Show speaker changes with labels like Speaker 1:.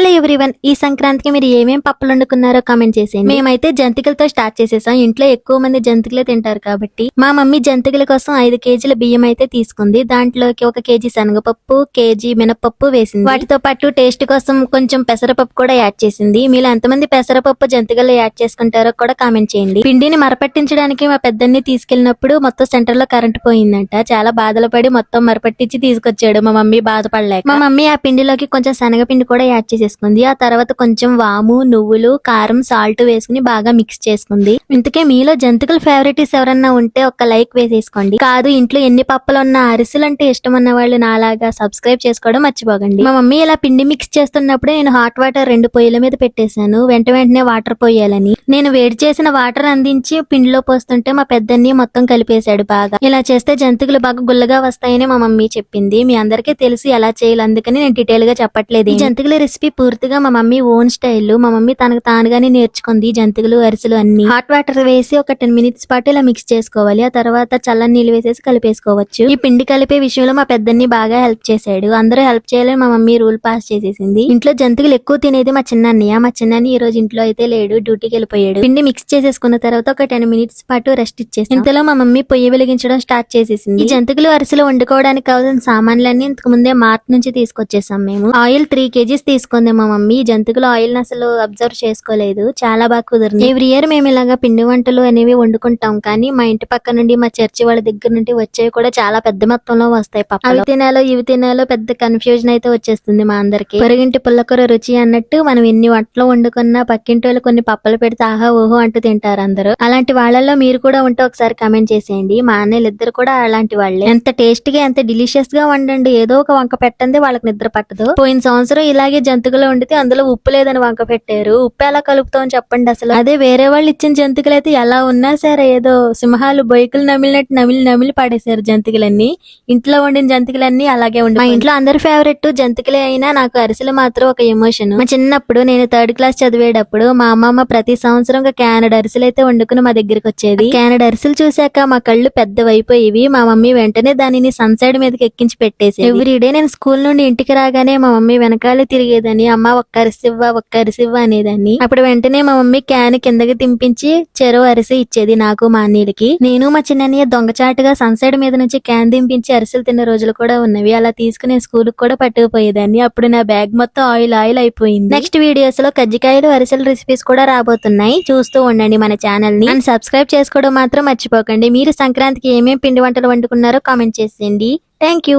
Speaker 1: Ale everyone ఈ సంక్రాంతికి మీరు ఏమేం పప్పులు వండుకున్నారో కామెంట్ చేసేయండి. మేమైతే జంతికలతో స్టార్ట్ చేసేసాం. ఇంట్లో ఎక్కువ మంది జంతికలే తింటారు కాబట్టి. మా మమ్మీ జంతికల కోసం ఐదు కేజీల బియ్యం అయితే తీసుకుంది. దాంట్లోకి ఒక కేజీ శనగపప్పు కేజీ మినపప్పు వేసింది. వాటితో పాటు టేస్ట్ కోసం కొంచెం పెసరపప్పు కూడా యాడ్ చేసింది. మీరు ఎంతమంది పెసరపప్పు జంతికలు యాడ్ చేసుకుంటారో కూడా కామెంట్ చేయండి. పిండిని మరపట్టించడానికి మా పెద్దన్ని తీసుకెళ్ళినప్పుడు మొత్తం సెంటర్లో కరెంట్ పోయిందంట. చాలా బాధలు పడి మొత్తం మరపట్టించి తీసుకొచ్చాడు మా మమ్మీ బాధపడలేక. మా మమ్మీ ఆ పిండిలోకి కొంచెం శనగపిండి కూడా యాడ్ చేసేసుకుంది. ఆ తర్వాత కొంచెం వాము నువ్వులు కారం సాల్ట్ వేసుకుని బాగా మిక్స్ చేసుకుంది. ఇంతకే మీలో జంతికల ఫేవరెటీస్ ఎవరన్నా ఉంటే ఒక లైక్ వేసేసుకోండి. కాదు ఇంట్లో ఎన్ని పప్పులు ఉన్న అరిసెలు అంటే ఇష్టం ఉన్న వాళ్ళు నాలాగా సబ్స్క్రైబ్ చేసుకోవడం మర్చిపోకండి. మా మమ్మీ ఇలా పిండి మిక్స్ చేస్తున్నప్పుడే నేను హాట్ వాటర్ రెండు పొయ్యిల మీద పెట్టేశాను. వెంట వెంటనే వాటర్ పోయాలని. నేను వేడి చేసిన వాటర్ అందించి పిండిలో పోస్తుంటే మా పెద్దన్ని మొత్తం కలిపేశాడు బాగా. ఇలా చేస్తే జంతికలు బాగా గుల్లగా వస్తాయని మా మమ్మీ చెప్పింది. మీ అందరికీ తెలిసి ఎలా చేయాలి అందుకని నేను డీటెయిల్గా చెప్పట్లేదు. జంతికల రెసిపీ పూర్తిగా మా మమ్మీ ఓన్ స్టైల్ మా మమ్మీ తనకు తానుగానే నేర్చుకుంది జంతికలు అరిసెలు అన్ని. హాట్ వాటర్ వేసి ఒక టెన్ మినిట్స్ పాటు ఇలా మిక్స్ చేసుకోవాలి. ఆ తర్వాత చల్లని నీళ్ళు వేసేసి కలిపేసుకోవచ్చు. ఈ పిండి కలిపే విషయంలో మా పెద్దన్ని బాగా హెల్ప్ చేశాడు. అందరూ హెల్ప్ చేయాలని మా మమ్మీ రూల్ పాస్ చేసేసింది. ఇంట్లో జంతికలు ఎక్కువ తినేది మా చిన్నన్నయ్య. మా చిన్నన్ని ఈ రోజు ఇంట్లో అయితే లేడు డ్యూటీకి వెళ్ళిపోయాడు. పిండి మిక్స్ చేసేసుకున్న తర్వాత ఒక టెన్ మినిట్స్ పాటు రెస్ట్ ఇచ్చేసి ఇంతలో మా మమ్మీ పొయ్యి వెలిగించడం స్టార్ట్ చేసేసింది. ఈ జంతికలు అరిసెలు వండుకోవడానికి కావాల్సిన సామాన్లన్నీ ఇంతకు ముందే మార్ట్ నుంచి తీసుకొచ్చేసాం మేము. ఆయిల్ త్రీ కేజీస్ తీసుకుందాము మా మమ్మీ జంతికలు ఆయిల్ అసలు అబ్జర్వ్ చేసుకోలేదు. చాలా బాగా కుదిరింది. ఎవ్రీ ఇయర్ మేము ఇలాగా పిండి వంటలు అనేవి వండుకుంటాం. కానీ మా ఇంటి పక్క నుండి మా చర్చి వాళ్ళ దగ్గర నుండి వచ్చేవి కూడా చాలా పెద్ద మొత్తంలో వస్తాయి పప్పు అవి తినాలో ఇవి తినాలో పెద్ద కన్ఫ్యూజన్ అయితే వచ్చేస్తుంది మా అందరికి. పొరుగింటి పుల్లకూర రుచి అన్నట్టు మనం ఎన్ని వంటలు వండుకున్నా పక్కింటి వాళ్ళు కొన్ని పప్పలు పెడితే ఆహా ఓహో అంటూ తింటారు అందరూ. అలాంటి వాళ్ళల్లో మీరు కూడా ఉంటే ఒకసారి కమెంట్ చేసేయండి. మా అన్నయ్యలు ఇద్దరు కూడా అలాంటి వాళ్ళే. ఎంత టేస్ట్గా ఎంత డిలీషియస్గా వండండి. ఏదో ఒక వంక పెట్టండి వాళ్ళకి నిద్ర పట్టదు. పోయిన సంవత్సరం ఇలాగే జంతుకులు వండితే అందులో ఉప్పు లేదని వంక పెట్టారు. ఉప్పు ఎలా కలుపుతామని చెప్పండి అసలు. అదే వేరే వాళ్ళు ఇచ్చిన జంతికలు అయితే ఎలా ఉన్నా సరే ఏదో సింహాలు బొయ్యకులు నమిలినట్టు నమిలి నమిలి పడేశారు జంతికలన్నీ. ఇంట్లో వండిన జంతికలన్నీ అలాగే ఉండి మా ఇంట్లో అందరి ఫేవరెట్ జంతికలే అయినా నాకు అరిసెలు మాత్రం ఒక ఎమోషన్ మా చిన్నప్పుడు నేను థర్డ్ క్లాస్ చదివేటప్పుడు మా అమ్మమ్మ ప్రతి సంవత్సరం ఒక క్యానడ్ అరిసెలు అయితే వండుకుని మా దగ్గరికి వచ్చేది. క్యానడ్ అరిసెలు చూశాక మా కళ్ళు పెద్దవైపోయేవి. మా మమ్మీ వెంటనే దానిని సన్సైడ్ మీదకి ఎక్కించి పెట్టేసి ఎవ్రీ డే నేను స్కూల్ నుండి ఇంటికి రాగానే మా మమ్మీ వెనకాలే తిరిగేదని అమ్మ ఒక్క అరిసివ్వ ఒక్క అరిసివ్వ అనేదాన్ని. అప్పుడు వెంటనే మా మమ్మీ క్యాన్ కిందకి తింపించి చెరువు అరిసి ఇచ్చేది నాకు మా అన్నీలకి నేను మా చిన్నయ్య దొంగచాటుగా సన్సైడ్ మీద నుంచి క్యాన్ దింపించి అరిసెలు తిన్న రోజులు కూడా ఉన్నవి. అలా తీసుకుని స్కూల్ కూడా పట్టుకుపోయేదాన్ని. అప్పుడు నా బ్యాగ్ మొత్తం ఆయిల్ ఆయిల్ అయిపోయింది. నెక్స్ట్ వీడియోస్లో కజ్జికాయలు అరిసెల రెసిపీస్ కూడా రాబోతున్నాయి. చూస్తూ ఉండండి మన ఛానల్ని అండ్ సబ్స్క్రైబ్ చేసుకోవడం మాత్రం మర్చిపోకండి. మీరు సంక్రాంతికి ఏమేమి పిండి వంటలు వండుకున్నారో కామెంట్ చేసేయండి. Thank you